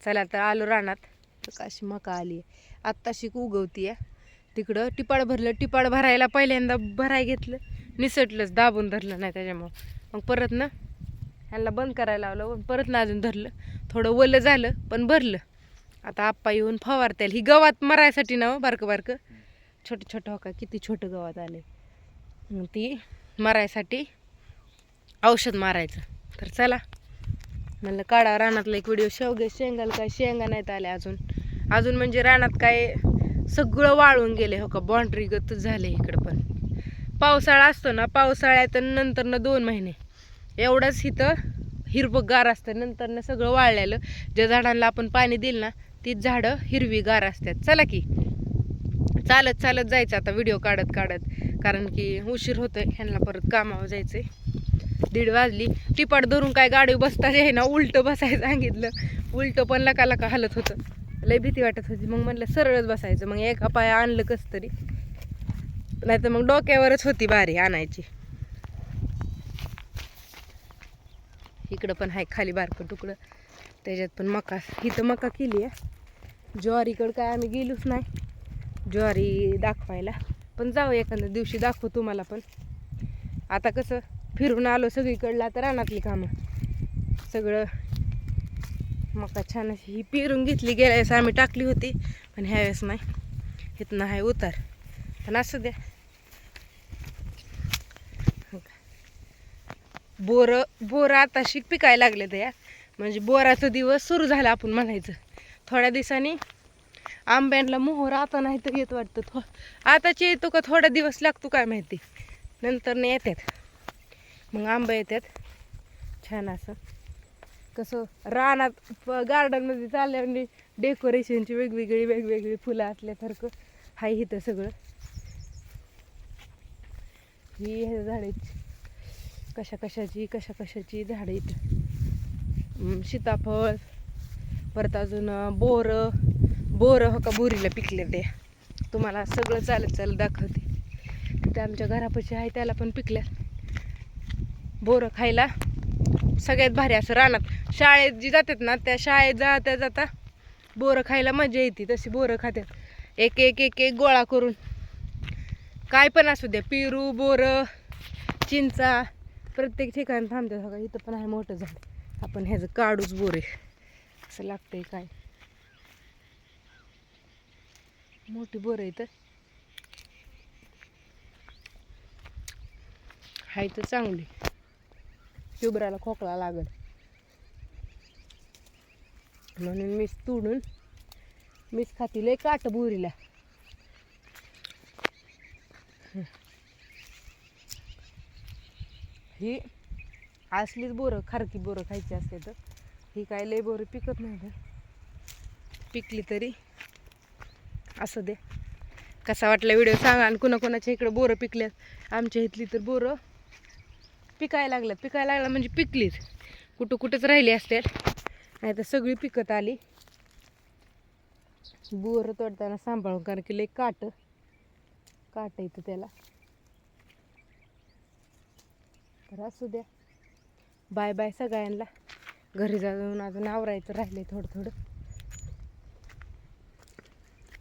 चला तर आलो रानात. तर काशी मका आली आहे. आत्ताशी उगवती आहे तिकडं टिपाळ भरलं टिपाळ भरायला पहिल्यांदा भराय घेतलं. निसटलंच दाबून धरलं नाही त्याच्यामुळं. मग परत ना ह्यांना बंद करायला लावलं पण परत ना अजून धरलं. थोडं ओलं झालं पण भरलं. आता आप्पा येऊन फवारतेल ही गवात मरायसाठी ना हो, बारकं बारकं. छोटं छोटं हो का किती छोटं गवात आले मग ती मरायसाठी औषध मारायचं. तर चला. म्हणलं काढा रानातला एक व्हिडिओ शेवगे शेंगाला काय शेंगा नाहीत आल्या अजून. अजून म्हणजे रानात काय सगळं वाळून गेले हो का? बाँड्री गत झाले इकडं पण. पावसाळा असतो ना पावसाळ्यात नंतर ना दोन महिने. एवढंच इथं हिरवगार असतं. नंतर ना सगळं वाळलेलं. ज्या झाडांना आपण पाणी दिलं ना ती झाडं हिरवीगार असतात. चला की. चालत चालत जायचं आता व्हिडिओ काढत काढत. कारण की उशीर होतोय ह्यांना परत कामावर जायचंय. दीड वाजली. टिपाट धरून काय गाडी बसता आहे ना उलटं बसायचं सांगितलं. उलटं पण लका लका हलत होतं. लय भीती वाटत होती. मग म्हणलं सरळच बसायचं. मग एका पाया आणलं कस तरी नाही तर मग डोक्यावरच होती बारी आणायची. इकडं पण आहे खाली बारकं तुकडं. त्याच्यात पण मका. इथं मका केली आहे. ज्वारीकडं काय आम्ही गेलोच नाही. ज्वारी दाखवायला. पण जाऊ एखाद्या दिवशी दाखवू तुम्हाला पण. आता कसं फिरून आलो सगळीकडलं आता रानातली कामं. सगळं मका छान अशी ही पेरून घेतली गेल्या वेळेस आम्ही टाकली होती पण ह्यावेळेस नाही. इथनं आहे उतार. पण असू द्या. बोर बोरं आता शिक पिकायला लागले त्या. म्हणजे बोराचा दिवस सुरू झाला आपण म्हणायचं. थोड्या दिवसांनी आंब्यांना मोहर आता नाही तर येत वाटतं. थो आताची येतो का थोडा दिवस लागतो काय माहिती. नंतर नाही येतात मग आंबा येतात छान असं. कसं रानात गार्डनमध्ये चालल्याने डेकोरेशनची वेगवेगळी वेगवेगळी फुलं असल्यासारखं हाय इथं सगळं. ही हे झाडे कशा कशाची कशा कशाची झाडं इथं सीताफळ परत अजून बोरं. बोरं हो का बोरीला पिकले ते. तुम्हाला सगळं चालत चालत दाखवते. तिथे आमच्या घरापाशी आहे त्याला पण पिकल्या बोरं खायला. सगळ्यात भारी असं रानात. शाळेत जी जातात ना त्या शाळेत जाता जाता बोरं खायला मजा येते तशी बोरं खातात एक एक एक एक गोळा करून. काय पण असू द्या पेरू बोरं चिंचा प्रत्येक ठिकाणी थांबतात. सगळं इथं पण आहे मोठं झाड. आपण ह्याचं काढूच बोरे असं लागतंय काय? मोठी बोरं इथं. हाय तर चांगली. शुभ्राला खोकला लागल. म्हणून मीच तोडून मीच खातील एक काट बोरीला. ही असलीच बोरं खारकी बोरं खायची असते तर ही काय लय बोरं पिकत नाही तर पिकली तरी असं दे. कसा वाटला व्हिडिओ सांगा आणि कुणाकुणाच्या इकडं बोरं पिकल्यात. आमच्या इथली तर बोरं पिकायला लागलं. पिकायला लागला म्हणजे पिकलीच. कुठं कुठंच राहिली असतात नाही तर सगळी पिकत आली. बोरं तोडताना सांभाळून कारण की लई काट. काट येतं त्याला. तर असू द्या. बाय बाय सगळ्यांना. घरी जाऊन अजून आवरायचं राहिले थोडं थोडं.